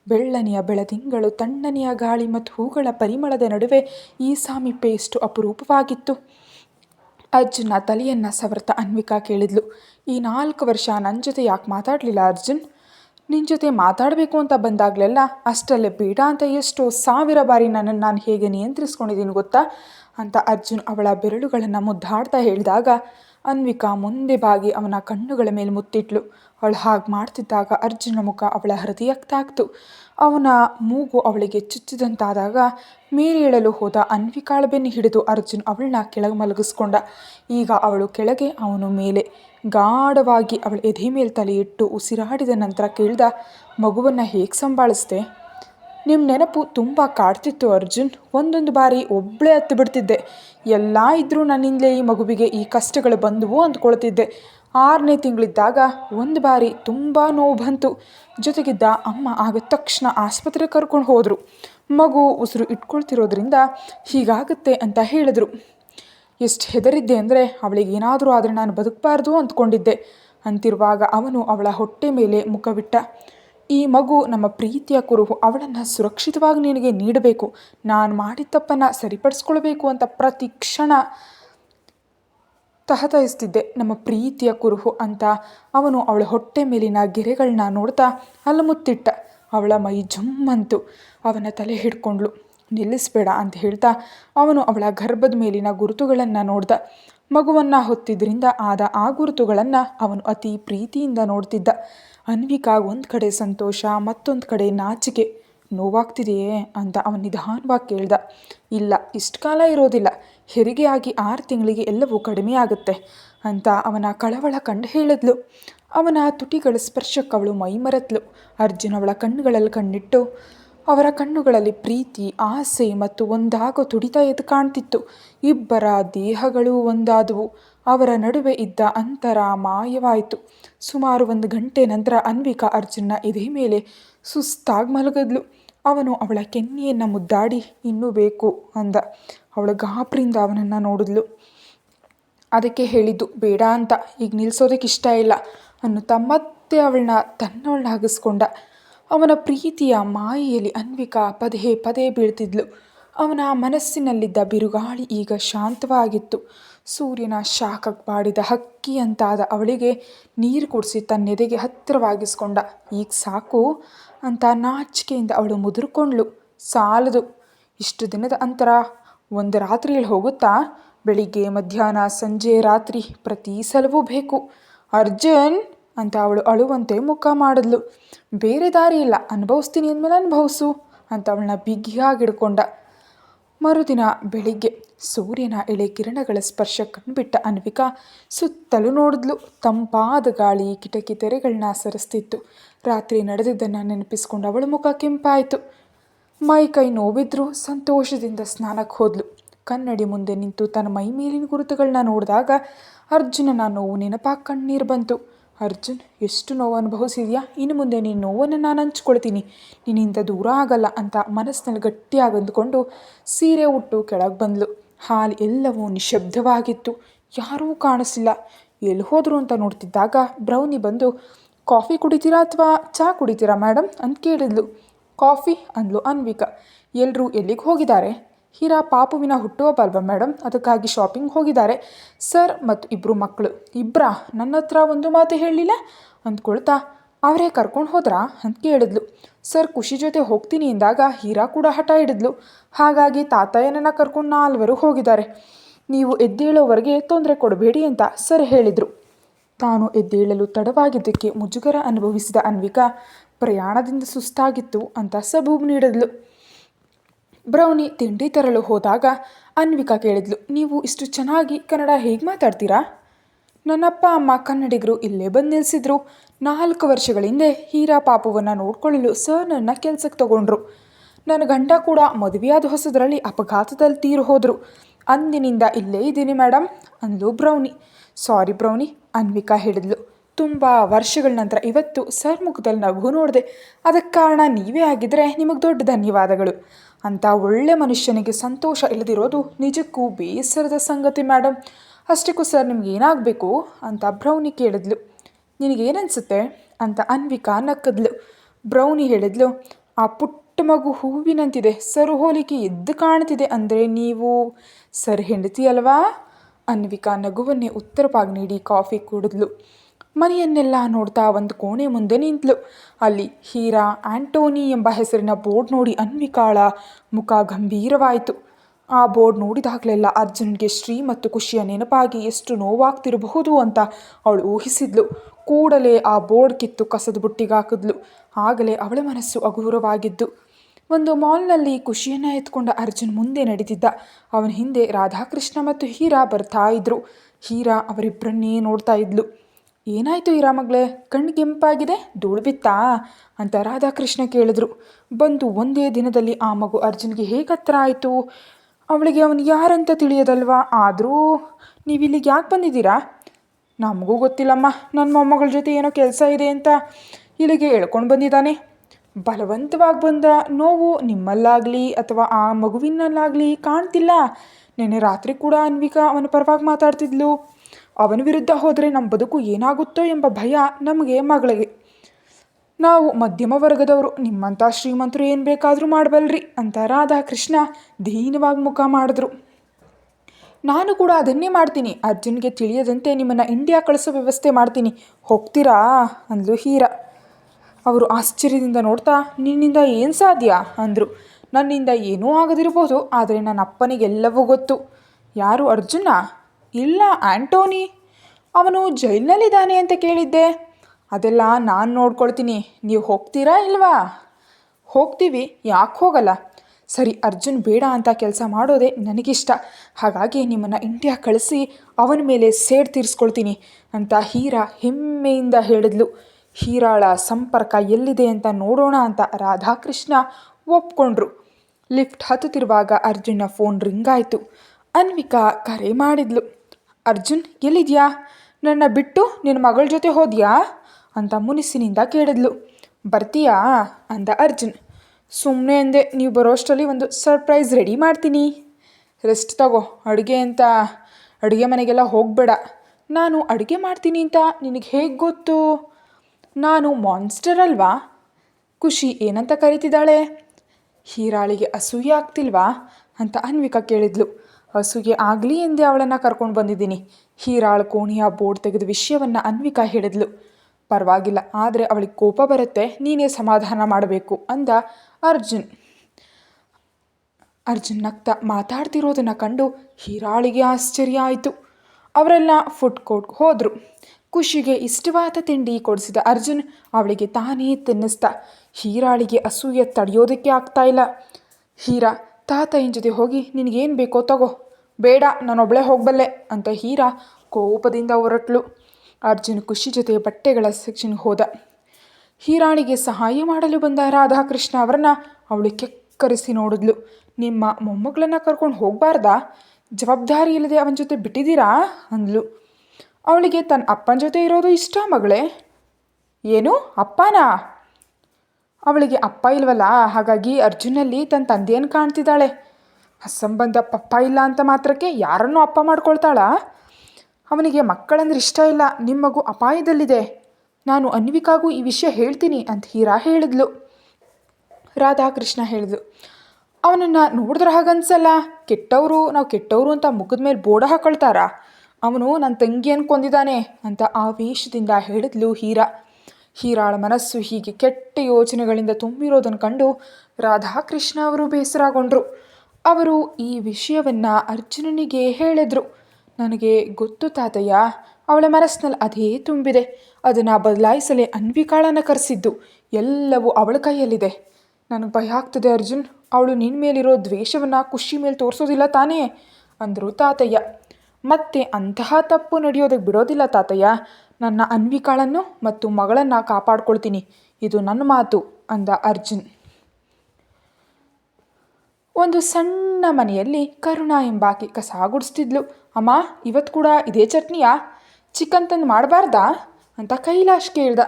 ಬೆಳ್ಳನೆಯ ಬೆಳದಿಂಗಳು, ತಣ್ಣನೆಯ ಗಾಳಿ ಮತ್ತು ಹೂಗಳ ಪರಿಮಳದ ನಡುವೆ ಈ ಸಾಮೀಪ್ಯ ಎಷ್ಟು ಅಪರೂಪವಾಗಿತ್ತು. ಅರ್ಜುನ ತಲೆಯನ್ನು ಸವರ್ತ ಅನ್ವಿಕಾ ಕೇಳಿದ್ಲು. ಈ ನಾಲ್ಕು ವರ್ಷ ನನ್ನ ಜೊತೆ ಯಾಕೆ ಮಾತಾಡಲಿಲ್ಲ ಅರ್ಜುನ್? ನಿನ್ನ ಜೊತೆ ಮಾತಾಡಬೇಕು ಅಂತ ಬಂದಾಗಲೆಲ್ಲ ಅಷ್ಟಲ್ಲೇ ಬೇಡ ಅಂತ ಎಷ್ಟೋ ಸಾವಿರ ಬಾರಿ ನನ್ನನ್ನು ನಾನು ಹೇಗೆ ನಿಯಂತ್ರಿಸ್ಕೊಂಡಿದ್ದೀನಿ ಗೊತ್ತಾ? ಅಂತ ಅರ್ಜುನ್ ಅವಳ ಬೆರಳುಗಳನ್ನು ಮುದ್ದಾಡ್ತಾ ಹೇಳಿದಾಗ ಅನ್ವಿಕಾ ಮುಂದೆ ಬಾಗಿ ಅವನ ಕಣ್ಣುಗಳ ಮೇಲೆ ಮುತ್ತಿಟ್ಲು. ಅವಳು ಹಾಗೆ ಮಾಡ್ತಿದ್ದಾಗ ಅರ್ಜುನ ಮುಖ ಅವಳ ಹೃದಯಕ್ಕೆ ತಾಕ್ತು ಅವನ ಮೂಗು ಅವಳಿಗೆ ಚುಚ್ಚಿದಂತಾದಾಗ ಮೇಲೇಳಲು ಹೋದ ಅನ್ವಿಕಾಳ ಬೆನ್ನು ಹಿಡಿದು ಅರ್ಜುನ್ ಅವಳನ್ನ ಕೆಳಗೆ ಮಲಗಿಸ್ಕೊಂಡ. ಈಗ ಅವಳು ಕೆಳಗೆ, ಅವನು ಮೇಲೆ. ಗಾಢವಾಗಿ ಅವಳ ಎದೆ ಮೇಲೆ ತಲೆ ಇಟ್ಟು ಉಸಿರಾಡಿದ ನಂತರ ಕೇಳಿದ, ಮಗುವನ್ನು ಹೇಗೆ ಸಂಭಾಳಿಸ್ದೆ? ನಿಮ್ಮ ನೆನಪು ತುಂಬ ಕಾಡ್ತಿತ್ತು ಅರ್ಜುನ್. ಒಂದೊಂದು ಬಾರಿ ಒಬ್ಬಳೇ ಹತ್ತು ಬಿಡ್ತಿದ್ದೆ. ಎಲ್ಲ ಇದ್ದರೂ ನನ್ನಿಂದಲೇ ಈ ಮಗುವಿಗೆ ಈ ಕಷ್ಟಗಳು ಬಂದವು ಅಂದ್ಕೊಳ್ತಿದ್ದೆ. ಆರನೇ ತಿಂಗಳಿದ್ದಾಗ ಒಂದು ಬಾರಿ ತುಂಬ ನೋವು ಬಂತು. ಜೊತೆಗಿದ್ದ ಅಮ್ಮ ಆಗ ತಕ್ಷಣ ಆಸ್ಪತ್ರೆಗೆ ಕರ್ಕೊಂಡು ಹೋದರು. ಮಗು ಉಸಿರು ಇಟ್ಕೊಳ್ತಿರೋದ್ರಿಂದ ಹೀಗಾಗುತ್ತೆ ಅಂತ ಹೇಳಿದ್ರು. ಎಷ್ಟು ಹೆದರಿದ್ದೆ ಅಂದರೆ ಅವಳಿಗೆ ಏನಾದರೂ ಆದರೆ ನಾನು ಬದುಕಬಾರ್ದು ಅಂದ್ಕೊಂಡಿದ್ದೆ ಅಂತಿರುವಾಗ ಅವನು ಅವಳ ಹೊಟ್ಟೆ ಮೇಲೆ ಮುಖವಿಟ್ಟ. ಈ ಮಗು ನಮ್ಮ ಪ್ರೀತಿಯ ಕುರುಹು, ಅವಳನ್ನು ಸುರಕ್ಷಿತವಾಗಿ ನಿನಗೆ ನೀಡಬೇಕು. ನಾನು ಮಾಡಿದ ತಪ್ಪನ್ನು ಸರಿಪಡಿಸ್ಕೊಳ್ಬೇಕು ಅಂತ ಪ್ರತಿ ಕ್ಷಣ ತಹತಾಯಿಸ್ತಿದ್ದೆ ನಮ್ಮ ಪ್ರೀತಿಯ ಕುರುಹು ಅಂತ ಅವನು ಅವಳ ಹೊಟ್ಟೆ ಮೇಲಿನ ಗೆರೆಗಳನ್ನ ನೋಡ್ತಾ ಅಲ್ಲಿ ಮುತ್ತಿಟ್ಟ ಅವಳ ಮೈ ಜುಮ್ಮಂತು ಅವನ ತಲೆ ಹಿಡ್ಕೊಂಡ್ಳು. ನಿಲ್ಲಿಸ್ಬೇಡ ಅಂತ ಹೇಳ್ತಾ ಅವನು ಅವಳ ಗರ್ಭದ ಮೇಲಿನ ಗುರುತುಗಳನ್ನು ನೋಡ್ದ. ಮಗುವನ್ನು ಹೊತ್ತಿದ್ದರಿಂದ ಆದ ಆ ಗುರುತುಗಳನ್ನು ಅವನು ಅತಿ ಪ್ರೀತಿಯಿಂದ ನೋಡ್ತಿದ್ದ. ಅನ್ವಿಕಾ ಒಂದು ಕಡೆ ಸಂತೋಷ, ಮತ್ತೊಂದು ಕಡೆ ನಾಚಿಕೆ. ನೋವಾಗ್ತಿದೆಯೇ ಅಂತ ಅವನು ನಿಧಾನವಾಗಿ ಕೇಳ್ದ. ಇಲ್ಲ, ಇಷ್ಟು ಕಾಲ ಇರೋದಿಲ್ಲ. ಹೆರಿಗೆ ಆಗಿ ಆರು ತಿಂಗಳಿಗೆ ಎಲ್ಲವೂ ಕಡಿಮೆ ಆಗುತ್ತೆ ಅಂತ ಅವನ ಕಳವಳ ಕಂಡು ಹೇಳಿದ್ಲು. ಅವನ ತುಟಿಗಳ ಸ್ಪರ್ಶಕ್ಕವಳು ಮೈಮರೆತ್ಲು. ಅರ್ಜುನ್ ಅವಳ ಕಣ್ಣುಗಳಲ್ಲಿ ಕಣ್ಣಿಟ್ಟು ಅವರ ಕಣ್ಣುಗಳಲ್ಲಿ ಪ್ರೀತಿ, ಆಸೆ ಮತ್ತು ಒಂದಾಗೋ ತುಡಿತ ಎದ್ದು ಕಾಣ್ತಿತ್ತು. ಇಬ್ಬರ ದೇಹಗಳು ಒಂದಾದವು. ಅವರ ನಡುವೆ ಇದ್ದ ಅಂತರ ಮಾಯವಾಯಿತು. ಸುಮಾರು ಒಂದು ಗಂಟೆ ನಂತರ ಅನ್ವಿಕಾ ಅರ್ಜುನ್ನ ಎದೆ ಮೇಲೆ ಸುಸ್ತಾಗಿ ಮಲಗಿದ್ಲು. ಅವನು ಅವಳ ಕೆನ್ನೆಯನ್ನು ಮುದ್ದಾಡಿ, ಇನ್ನೂ ಬೇಕು ಅಂದ. ಅವಳು ಗಾಬ್ರಿಂದ ಅವನನ್ನು ನೋಡಿದ್ಲು. ಅದಕ್ಕೆ ಹೇಳಿದ್ದು, ಬೇಡ ಅಂತ. ಈಗ ನಿಲ್ಲಿಸೋದಕ್ಕೆ ಇಷ್ಟ ಇಲ್ಲ ಅನ್ನು ತಮ್ಮತ್ತೆ ಅವಳನ್ನ ತನ್ನೊಳಗಾಗಿಸ್ಕೊಂಡ ಅವನ ಪ್ರೀತಿಯ ಮಾಯೆಯಲ್ಲಿ ಅನ್ವಿಕಾ ಪದೇ ಪದೇ ಬೀಳ್ತಿದ್ಲು. ಅವನ ಮನಸ್ಸಿನಲ್ಲಿದ್ದ ಬಿರುಗಾಳಿ ಈಗ ಶಾಂತವಾಗಿತ್ತು. ಸೂರ್ಯನ ಶಾಖಕ್ಕೆ ಬಾಡಿದ ಹಕ್ಕಿ ಅಂತಾದ ಅವಳಿಗೆ ನೀರು ಕುಡಿಸಿ ತನ್ನೆದೆಗೆ ಹತ್ತಿರವಾಗಿಸ್ಕೊಂಡ, ಈಗ ಸಾಕು ಅಂತ ನಾಚಿಕೆಯಿಂದ ಅವಳು ಮುದುರ್ಕೊಂಡ್ಳು. ಸಾಲದು. ಇಷ್ಟು ದಿನದ ಅಂತರ. ಒಂದು ರಾತ್ರಿಯಲ್ಲಿ ಹೋಗುತ್ತಾ? ಬೆಳಿಗ್ಗೆ, ಮಧ್ಯಾಹ್ನ, ಸಂಜೆ, ರಾತ್ರಿ ಪ್ರತಿ ಸಲವೂ ಬೇಕು. ಅರ್ಜುನ್! ಅಂತ ಅವಳು ಅಳುವಂತೆ ಮುಖ ಮಾಡಿದ್ಲು. ಬೇರೆ ದಾರಿ ಇಲ್ಲ, ಅನುಭವಿಸ್ತೀನಿ ಅಂದಮೇಲೆ ಅನುಭವಿಸು ಅಂತ ಅವಳನ್ನ ಬಿಗಿಯಾಗಿ ಹಿಡ್ಕೊಂಡ ಮರುದಿನ ಬೆಳಿಗ್ಗೆ ಸೂರ್ಯನ ಎಳೆ ಕಿರಣಗಳ ಸ್ಪರ್ಶ ಕಂಡುಬಿಟ್ಟ ಅನ್ವಿಕಾ ಸುತ್ತಲೂ ನೋಡಿದ್ಲು. ತಂಪಾದ ಗಾಳಿ ಕಿಟಕಿ ತೆರೆಗಳನ್ನ ಸರಿಸ್ತಿತ್ತು. ರಾತ್ರಿ ನಡೆದಿದ್ದನ್ನು ನೆನಪಿಸ್ಕೊಂಡು ಅವಳ ಮುಖ ಕೆಂಪಾಯಿತು. ಮೈ ಕೈ ನೋವಿದ್ರೂ ಸಂತೋಷದಿಂದ ಸ್ನಾನಕ್ಕೆ ಹೋದ್ಲು. ಕನ್ನಡಿ ಮುಂದೆ ನಿಂತು ತನ್ನ ಮೈ ಮೇಲಿನ ಗುರುತುಗಳನ್ನ ನೋಡಿದಾಗ ಅರ್ಜುನನ ನೋವು ನೆನಪಾಗಿ ಕಣ್ಣೀರು ಬಂತು. ಅರ್ಜುನ್, ಎಷ್ಟು ನೋವು ಅನುಭವಿಸಿದೆಯಾ? ಇನ್ನು ಮುಂದೆ ನಿನ್ನ ನೋವನ್ನು ನಾನು ಹಂಚ್ಕೊಳ್ತೀನಿ. ನಿನ್ನಿಂದ ದೂರ ಆಗಲ್ಲ ಅಂತ ಮನಸ್ಸಿನಲ್ಲಿ ಗಟ್ಟಿಯಾಗಿ ಅಂದುಕೊಂಡು ಸೀರೆ ಉಟ್ಟು ಕೆಳಗೆ ಬಂದಳು ಹಾಲು ಎಲ್ಲವೂ ನಿಶಬ್ದವಾಗಿತ್ತು ಯಾರೂ ಕಾಣಿಸಿಲ್ಲ ಎಲ್ಲಿ ಹೋದರು ಅಂತ ನೋಡ್ತಿದ್ದಾಗ ಬ್ರೌನಿ ಬಂದು, ಕಾಫಿ ಕುಡಿತೀರಾ ಅಥವಾ ಚಹಾ ಕುಡಿತೀರಾ ಮೇಡಮ್ ಅಂತ ಕೇಳಿದ್ಲು. ಕಾಫಿ, ಅಂದ್ಲು ಅನ್ವಿಕಾ. ಎಲ್ಲರೂ ಎಲ್ಲಿಗೆ ಹೋಗಿದ್ದಾರೆ? ಹೀರಾ ಪಾಪುವಿನ ಹುಟ್ಟುಹಬ್ಬ ಮೇಡಮ್ ಅದಕ್ಕಾಗಿ ಶಾಪಿಂಗ್ ಹೋಗಿದ್ದಾರೆ. ಸರ್ ಮತ್ತು ಇಬ್ಬರು ಮಕ್ಕಳು. ಇಬ್ಬರ ನನ್ನ ಹತ್ರ ಒಂದು ಮಾತು ಹೇಳಲಿಲ್ಲ? ಅಂದ್ಕೊಳ್ತಾ, ಅವರೇ ಕರ್ಕೊಂಡು ಹೋದ್ರಾ? ಅಂತ ಕೇಳಿದ್ಲು. ಸರ್ ಖುಷಿ ಜೊತೆ ಹೋಗ್ತೀನಿ ಎಂದಾಗ ಹೀರಾ ಕೂಡ ಹಠ ಹಿಡಿದ್ಲು. ಹಾಗಾಗಿ ತಾತಯ್ಯನನ್ನು ಕರ್ಕೊಂಡು ನಾಲ್ವರು ಹೋಗಿದ್ದಾರೆ. ನೀವು ಎದ್ದೇಳೋವರೆಗೆ ತೊಂದರೆ ಕೊಡಬೇಡಿ ಅಂತ ಸರ್ ಹೇಳಿದರು. ತಾನು ಎದ್ದೇಳಲು ತಡವಾಗಿದ್ದಕ್ಕೆ ಮುಜುಗರ ಅನುಭವಿಸಿದ ಅನ್ವಿಕಾ, ಪ್ರಯಾಣದಿಂದ ಸುಸ್ತಾಗಿತ್ತು ಅಂತ ಸಬೂಬು ನೀಡಿದ್ಲು. ಬ್ರೌನಿ ತಿಂಡಿ ತರಲು ಹೋದಾಗ ಅನ್ವಿಕಾ ಕೇಳಿದ್ಲು, ನೀವು ಇಷ್ಟು ಚೆನ್ನಾಗಿ ಕನ್ನಡ ಹೇಗೆ ಮಾತಾಡ್ತೀರಾ? ನನ್ನಪ್ಪ, ಅಮ್ಮ, ಕನ್ನಡಿಗರು ಇಲ್ಲೇ ಬಂದು ನಿಲ್ಲಿಸಿದ್ರು ನಾಲ್ಕು ವರ್ಷಗಳ ಹಿಂದೆ ಹೀರಾ ಪಾಪವನ್ನು ನೋಡಿಕೊಳ್ಳಲು ಸರ್ ನನ್ನ ಕೆಲಸಕ್ಕೆ ತಗೊಂಡ್ರು. ನನ್ನ ಗಂಡ ಕೂಡ ಮದುವೆಯಾದ ಹೊಸದರಲ್ಲಿ ಅಪಘಾತದಲ್ಲಿ ತೀರು ಹೋದರು. ಅಂದಿನಿಂದ ಇಲ್ಲೇ ಇದ್ದೀನಿ ಮೇಡಮ್ ಅಂದ್ಲು ಬ್ರೌನಿ. ಸಾರಿ ಬ್ರೌನಿ, ಅನ್ವಿಕಾ ಹೇಳಿದ್ಲು. ತುಂಬ ವರ್ಷಗಳ ನಂತರ ಇವತ್ತು ಸರ್ ಮುಖದಲ್ಲಿ ನಗು ನೋಡಿದೆ. ಅದಕ್ಕೆ ಕಾರಣ ನೀವೇ ಆಗಿದ್ದರೆ ನಿಮಗೆ ದೊಡ್ಡ ಧನ್ಯವಾದಗಳು. ಅಂತ ಒಳ್ಳೆ ಮನುಷ್ಯನಿಗೆ ಸಂತೋಷ ಇಲ್ಲದಿರೋದು ನಿಜಕ್ಕೂ ಬೇಸರದ ಸಂಗತಿ ಮೇಡಮ್ ಅಷ್ಟಕ್ಕೂ ಸರ್ ನಿಮ್ಗೆ ಏನಾಗಬೇಕು ಅಂತ ಬ್ರೌನಿ ಕೇಳಿದ್ಲು. ನಿನಗೇನನ್ಸುತ್ತೆ ಅಂತ ಅನ್ವಿಕಾ ನಕ್ಕದ್ಲು. ಬ್ರೌನಿ ಹೇಳಿದ್ಲು, ಆ ಪುಟ್ಟ ಮಗು ಹೂವಿನಂತಿದೆ, ಸರ್ ಹೋಲಿಕೆ ಎದ್ದು ಕಾಣ್ತಿದೆ ಅಂದರೆ ನೀವು ಸರ್ ಹೆಂಡತಿ ಅಲ್ವಾ? ಅನ್ವಿಕಾ ನಗುವನ್ನೇ ಉತ್ತರವಾಗಿ ನೀಡಿ ಕಾಫಿ ಕುಡಿದ್ಲು. ಮನೆಯನ್ನೆಲ್ಲ ನೋಡ್ತಾ ಒಂದು ಕೋಣೆ ಮುಂದೆ ನಿಂತಳು ಅಲ್ಲಿ ಹೀರಾ, ಆಂಟೋನಿ ಎಂಬ ಹೆಸರಿನ ಬೋರ್ಡ್ ನೋಡಿ ಅನ್ವಿಕಾಳ ಮುಖ ಗಂಭೀರವಾಯಿತು. ಆ ಬೋರ್ಡ್ ನೋಡಿದಾಗಲೆಲ್ಲ ಅರ್ಜುನ್ಗೆ ಶ್ರೀ ಮತ್ತು ಖುಷಿಯ ನೆನಪಾಗಿ ಎಷ್ಟು ನೋವಾಗ್ತಿರಬಹುದು ಅಂತ ಅವಳು ಊಹಿಸಿದ್ಲು. ಕೂಡಲೇ ಆ ಬೋರ್ಡ್ ಕಿತ್ತು ಕಸದ ಬುಟ್ಟಿಗಾಕಿದ್ಲು ಆಗಲೇ ಅವಳ ಮನಸ್ಸು ಅಘೋರವಾಗಿದ್ದು. ಒಂದು ಮಾಲ್ನಲ್ಲಿ ಖುಷಿಯನ್ನು ಎತ್ಕೊಂಡ ಅರ್ಜುನ್ ಮುಂದೆ ನಡೆದಿದ್ದ. ಅವನ ಹಿಂದೆ ರಾಧಾಕೃಷ್ಣ ಮತ್ತು ಹೀರಾ ಬರ್ತಾ ಇದ್ರು. ಹೀರಾ ಅವರಿಬ್ಬರನ್ನೇ ನೋಡ್ತಾ ಇದ್ಲು. ಏನಾಯ್ತು ಈ ರಾಮಗಳೇ ಕಣ್ಣು ಕೆಂಪಾಗಿದೆ, ಧೂಳು ಬಿತ್ತಾ? ಅಂತ ರಾಧಾಕೃಷ್ಣ ಕೇಳಿದ್ರು. ಬಂದು ಒಂದೇ ದಿನದಲ್ಲಿ ಆ ಮಗು ಅರ್ಜುನ್ಗೆ ಹೇಗೆ ಹತ್ರ ಆಯಿತು? ಅವಳಿಗೆ ಅವನು ಯಾರಂತ ತಿಳಿಯೋದಲ್ವಾ? ಆದರೂ ನೀವು ಇಲ್ಲಿಗೆ ಯಾಕೆ ಬಂದಿದ್ದೀರಾ? ನಮಗೂ ಗೊತ್ತಿಲ್ಲಮ್ಮ ನನ್ನ ಮೊಮ್ಮಗಳ ಜೊತೆ ಏನೋ ಕೆಲಸ ಇದೆ ಅಂತ ಇಲ್ಲಿಗೆ ಹೇಳ್ಕೊಂಡು ಬಂದಿದ್ದಾನೆ. ಬಲವಂತವಾಗಿ ಬಂದ ನೋವು ನಿಮ್ಮಲ್ಲಾಗಲಿ ಅಥವಾ ಆ ಮಗುವಿನಲ್ಲಾಗಲಿ ಕಾಣ್ತಿಲ್ಲ. ನಿನ್ನೆ ರಾತ್ರಿ ಕೂಡ ಅನ್ವಿಕಾ ಅವನ ಪರವಾಗಿ ಮಾತಾಡ್ತಿದ್ಲು. ಅವನ ವಿರುದ್ಧ ಹೋದರೆ ನಮ್ಮ ಬದುಕು ಏನಾಗುತ್ತೋ ಎಂಬ ಭಯ ನಮಗೆ ಮಗಳಿಗೆ. ನಾವು ಮಧ್ಯಮ ವರ್ಗದವರು, ನಿಮ್ಮಂಥ ಶ್ರೀಮಂತರು ಏನು ಬೇಕಾದರೂ ಮಾಡಬಲ್ರಿ, ಅಂತ ರಾಧಾಕೃಷ್ಣ ದೀನವಾಗಿ ಮುಖ ಮಾಡಿದ್ರು. ನಾನು ಕೂಡ ಅದನ್ನೇ ಮಾಡ್ತೀನಿ. ಅರ್ಜುನ್ಗೆ ತಿಳಿಯದಂತೆ ನಿಮ್ಮನ್ನು ಇಂಡಿಯಾ ಕಳಿಸೋ ವ್ಯವಸ್ಥೆ ಮಾಡ್ತೀನಿ. ಹೋಗ್ತೀರಾ? ಅಂದ್ಲು ಹೀರಾ. ಅವರು ಆಶ್ಚರ್ಯದಿಂದ ನೋಡ್ತಾ, ನಿನ್ನಿಂದ ಏನು ಸಾಧ್ಯ? ಅಂದರು. ನನ್ನಿಂದ ಏನೂ ಆಗದಿರ್ಬೋದು, ಆದರೆ ನನ್ನ ಅಪ್ಪನಿಗೆಲ್ಲವೂ ಗೊತ್ತು. ಯಾರು ಅರ್ಜುನ? ಇಲ್ಲ ಆ್ಯಂಟೋನಿ ಅವನು ಜೈಲಿನಲ್ಲಿದ್ದಾನೆ ಅಂತ ಕೇಳಿದ್ದೆ. ಅದೆಲ್ಲ ನಾನು ನೋಡ್ಕೊಳ್ತೀನಿ. ನೀವು ಹೋಗ್ತೀರಾ ಇಲ್ವಾ? ಹೋಗ್ತೀವಿ, ಯಾಕೆ ಹೋಗಲ್ಲ? ಸರಿ, ಅರ್ಜುನ್ ಬೇಡ ಅಂತ ಕೆಲಸ ಮಾಡೋದೇ ನನಗಿಷ್ಟ. ಹಾಗಾಗಿ ನಿಮ್ಮನ್ನು ಇಂಡಿಯಾ ಕಳಿಸಿ ಅವನ ಮೇಲೆ ಸೇಡ್ ತೀರಿಸ್ಕೊಳ್ತೀನಿ ಅಂತ ಹೀರಾ ಹೆಮ್ಮೆಯಿಂದ ಹೇಳಿದ್ಲು. ಹೀರಾಳ ಸಂಪರ್ಕ ಎಲ್ಲಿದೆ ಅಂತ ನೋಡೋಣ ಅಂತ ರಾಧಾಕೃಷ್ಣ ಒಪ್ಕೊಂಡ್ರು. ಲಿಫ್ಟ್ ಹತ್ತುತ್ತಿರುವಾಗ ಅರ್ಜುನ ಫೋನ್ ರಿಂಗ್ ಆಯಿತು. ಅನ್ವಿಕಾ ಕರೆ ಮಾಡಿದ್ಲು. ಅರ್ಜುನ್, ಎಲ್ಲಿದ್ಯಾ? ನನ್ನ ಬಿಟ್ಟು ನಿನ್ನ ಮಗಳ ಜೊತೆ ಹೋದ್ಯಾ? ಅಂತ ಮುನಿಸಿನಿಂದ ಕೇಳಿದ್ಲು. ಬರ್ತೀಯಾ? ಅಂದ ಅರ್ಜುನ್. ಸುಮ್ಮನೆ ಅಂದೆ, ನೀವು ಬರೋಷ್ಟರಲ್ಲಿ ಒಂದು ಸರ್ಪ್ರೈಸ್ ರೆಡಿ ಮಾಡ್ತೀನಿ. ರೆಸ್ಟ್ ತಗೋ, ಅಡುಗೆ ಅಂತ. ಅಡುಗೆ ಮನೆಗೆಲ್ಲ ಹೋಗಬೇಡ. ನಾನು ಅಡುಗೆ ಮಾಡ್ತೀನಿ ಅಂತ ನಿನಗೆ ಹೇಗೆ ಗೊತ್ತು? ನಾನು ಮಾನ್ಸ್ಟರ್ ಅಲ್ವಾ? ಖುಷಿ, ಏನಂತ ಕರಿತಿದ್ದಾಳೆ? ಹೀರಾಳಿಗೆ ಅಸೂಯೆ ಆಗ್ತಿಲ್ವಾ? ಅಂತ ಅನ್ವಿಕಾ ಕೇಳಿದ್ಲು. ಅಸೂಯೆ ಆಗಲಿ ಎಂದೇ ಅವಳನ್ನು ಕರ್ಕೊಂಡು ಬಂದಿದ್ದೀನಿ. ಹೀರಾಳ ಕೋಣಿಯ ಬೋರ್ಡ್ ತೆಗೆದ ವಿಷಯವನ್ನು ಅನ್ವಿಕಾ ಹೇಳಿದ್ಲು. ಪರವಾಗಿಲ್ಲ, ಆದರೆ ಅವಳಿಗೆ ಕೋಪ ಬರುತ್ತೆ, ನೀನೇ ಸಮಾಧಾನ ಮಾಡಬೇಕು ಅಂದ ಅರ್ಜುನ್. ಅರ್ಜುನ್ ನಗ್ತಾ ಮಾತಾಡ್ತಿರೋದನ್ನು ಕಂಡು ಹೀರಾಳಿಗೆ ಆಶ್ಚರ್ಯ ಆಯಿತು. ಅವರೆಲ್ಲ ಫುಡ್ ಕೋರ್ಟ್ಗೆ ಹೋದರು. ಖುಷಿಗೆ ಇಷ್ಟವಾದ ತಿಂಡಿ ಕೊಡಿಸಿದ ಅರ್ಜುನ್ ಅವಳಿಗೆ ತಾನೇ ತಿನ್ನಿಸ್ತಾ. ಹೀರಾಳಿಗೆ ಅಸೂಯೆ ತಡೆಯೋದಕ್ಕೆ ಆಗ್ತಾ ಇಲ್ಲ. ಹೀರಾ ತಾತಯ್ಯನ ಜೊತೆ ಹೋಗಿ ನಿನಗೇನು ಬೇಕೋ ತಗೋ. ಬೇಡ ನಾನೊಬ್ಬಳೇ ಹೋಗಬಲ್ಲೆ ಅಂತ ಹೀರಾ ಕೋಪದಿಂದ ಹೊರಟ್ಲು. ಅರ್ಜುನ್ ಖುಷಿ ಜೊತೆ ಬಟ್ಟೆಗಳ ಸೆಕ್ಷನ್ಗೆ ಹೋದ. ಹೀರಾಳಿಗೆ ಸಹಾಯ ಮಾಡಲು ಬಂದ ರಾಧಾಕೃಷ್ಣ ಅವರನ್ನ ಅವಳು ಕೆಕ್ಕರಿಸಿ ನೋಡಿದ್ಲು. ನಿಮ್ಮ ಮೊಮ್ಮಗಳನ್ನ ಕರ್ಕೊಂಡು ಹೋಗಬಾರ್ದಾ? ಜವಾಬ್ದಾರಿ ಇಲ್ಲದೆ ಅವನ ಜೊತೆ ಬಿಟ್ಟಿದ್ದೀರಾ? ಅಂದ್ಲು. ಅವಳಿಗೆ ತನ್ನ ಅಪ್ಪನ ಜೊತೆ ಇರೋದು ಇಷ್ಟ ಮಗಳೇ? ಏನು, ಅಪ್ಪನಾ? ಅವಳಿಗೆ ಅಪ್ಪ ಇಲ್ವಲ್ಲ, ಹಾಗಾಗಿ ಅರ್ಜುನಲ್ಲಿ ತನ್ನ ತಂದೆಯನ್ನು ಕಾಣ್ತಿದ್ದಾಳೆ. ಅಸಂಬಂಧ ಪಪ್ಪ ಇಲ್ಲ ಅಂತ ಮಾತ್ರಕ್ಕೆ ಯಾರನ್ನೂ ಅಪ್ಪ ಮಾಡ್ಕೊಳ್ತಾಳಾ? ಅವನಿಗೆ ಮಕ್ಕಳಂದ್ರೆ ಇಷ್ಟ ಇಲ್ಲ ನಿಮ್ಮ ಮಗು ಅಪಾಯದಲ್ಲಿದೆ. ನಾನು ಅನ್ವಿಕಾಗೂ ಈ ವಿಷಯ ಹೇಳ್ತೀನಿ ಅಂತ ಹೀರಾ ಹೇಳಿದ್ಲು. ರಾಧಾಕೃಷ್ಣ ಹೇಳಿದ್ಲು, ಅವನನ್ನು ನೋಡಿದ್ರೆ ಹಾಗನ್ಸಲ್ಲ. ಕೆಟ್ಟವರು, ನಾವು ಕೆಟ್ಟವರು ಅಂತ ಮುಖದ ಮೇಲೆ ಬೋರ್ಡ ಹಾಕೊಳ್ತಾರಾ? ಅವನು ನನ್ನ ತಂಗಿ ಕೊಂದಿದ್ದಾನೆ ಅಂತ ಆವೇಶದಿಂದ ಹೇಳಿದ್ಲು ಹೀರಾ. ಹೀರಾಳ ಮನಸ್ಸು ಹೀಗೆ ಕೆಟ್ಟ ಯೋಚನೆಗಳಿಂದ ತುಂಬಿರೋದನ್ನು ಕಂಡು ರಾಧಾಕೃಷ್ಣ ಅವರು ಬೇಸರಗೊಂಡ್ರು. ಅವರು ಈ ವಿಷಯವನ್ನು ಅರ್ಜುನನಿಗೆ ಹೇಳಿದರು. ನನಗೆ ಗೊತ್ತು ತಾತಯ್ಯ, ಅವಳ ಮನಸ್ಸಿನಲ್ಲಿ ಅದೇ ತುಂಬಿದೆ. ಅದನ್ನು ಬದಲಾಯಿಸಲೇ ಅನ್ವಿಕಾಳನ್ನು ಕರೆಸಿದ್ದು. ಎಲ್ಲವೂ ಅವಳ ಕೈಯಲ್ಲಿದೆ. ನನಗೆ ಭಯ ಆಗ್ತದೆ ಅರ್ಜುನ್. ಅವಳು ನಿನ್ನ ಮೇಲಿರೋ ದ್ವೇಷವನ್ನು ಖುಷಿ ಮೇಲೆ ತೋರಿಸೋದಿಲ್ಲ ತಾನೇ? ಅಂದರು ತಾತಯ್ಯ. ಮತ್ತೆ ಅಂತಹ ತಪ್ಪು ನಡೆಯೋದಕ್ಕೆ ಬಿಡೋದಿಲ್ಲ ತಾತಯ್ಯ. ನನ್ನ ಅನ್ವಿಕಾಳನ್ನು ಮತ್ತು ಮಗಳನ್ನು ಕಾಪಾಡ್ಕೊಳ್ತೀನಿ. ಇದು ನನ್ನ ಮಾತು, ಅಂದ ಅರ್ಜುನ್. ಒಂದು ಸಣ್ಣ ಮನೆಯಲ್ಲಿ ಕರುಣಾ ಎಂಬಾಕೆ ಕಸ ಗುಡಿಸ್ತಿದ್ಲು. ಅಮ್ಮ ಇವತ್ತು ಕೂಡ ಇದೇ ಚಟ್ನಿಯಾ? ಚಿಕನ್ ತಂದು ಮಾಡಬಾರ್ದಾ? ಅಂತ ಕೈಲಾಶ್ ಕೇಳ್ದ.